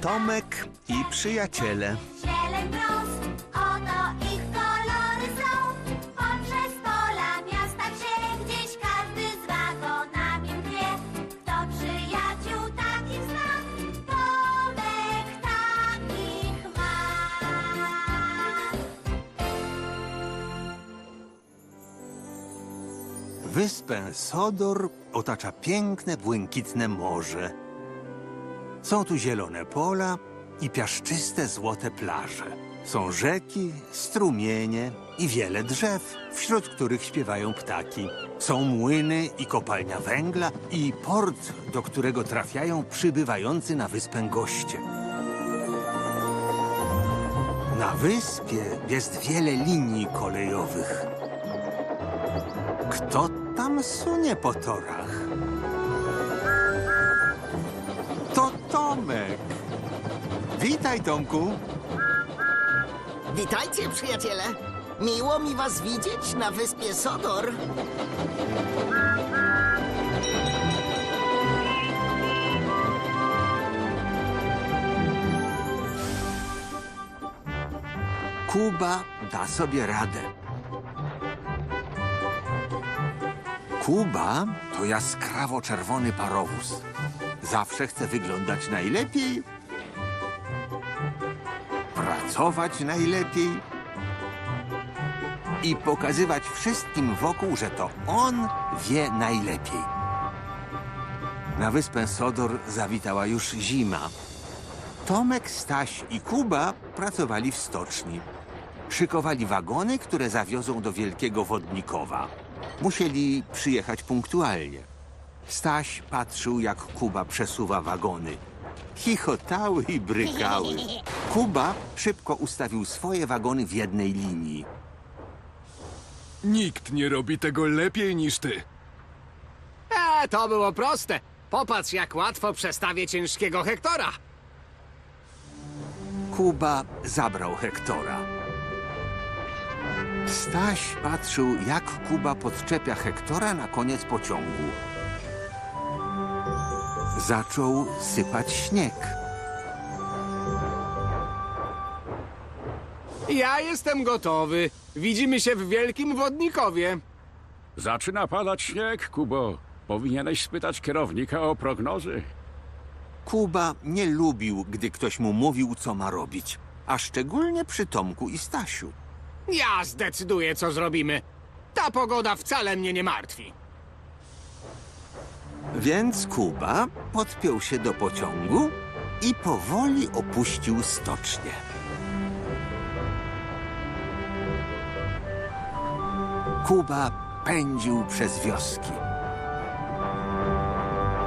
Tomek i przyjaciele. Zieleń brąz, oto ich kolory są. Poprzez pola miasta gdzie gdzieś każdy z wagonami mknie. Kto przyjaciół takich zna, Tomek takich ma. Wyspę Sodor otacza piękne, błękitne morze. Są tu zielone pola i piaszczyste, złote plaże. Są rzeki, strumienie i wiele drzew, wśród których śpiewają ptaki. Są młyny i kopalnia węgla i port, do którego trafiają przybywający na wyspę goście. Na wyspie jest wiele linii kolejowych. Kto tam sunie po torach? Tomek. Witaj, Tomku. Witajcie, przyjaciele! Miło mi was widzieć na wyspie Sodor. Kuba da sobie radę. Kuba to jaskrawo czerwony parowóz. Zawsze chce wyglądać najlepiej, pracować najlepiej i pokazywać wszystkim wokół, że to on wie najlepiej. Na wyspę Sodor zawitała już zima. Tomek, Staś i Kuba pracowali w stoczni. Szykowali wagony, które zawiozą do Wielkiego Wodnikowa. Musieli przyjechać punktualnie. Staś patrzył, jak Kuba przesuwa wagony. Chichotały i brykały. Kuba szybko ustawił swoje wagony w jednej linii. Nikt nie robi tego lepiej niż ty. E, to było proste. Popatrz, jak łatwo przestawię ciężkiego Hektora. Kuba zabrał Hektora. Staś patrzył, jak Kuba podczepia Hektora na koniec pociągu. Zaczął sypać śnieg. Ja jestem gotowy. Widzimy się w Wielkim Wodnikowie. Zaczyna padać śnieg, Kubo. Powinieneś spytać kierownika o prognozy. Kuba nie lubił, gdy ktoś mu mówił, co ma robić, a szczególnie przy Tomku i Stasiu. Ja zdecyduję, co zrobimy. Ta pogoda wcale mnie nie martwi. Więc Kuba podpiął się do pociągu i powoli opuścił stocznię. Kuba pędził przez wioski.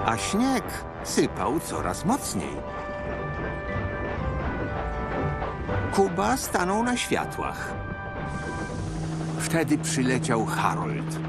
A śnieg sypał coraz mocniej. Kuba stanął na światłach. Wtedy przyleciał Harold.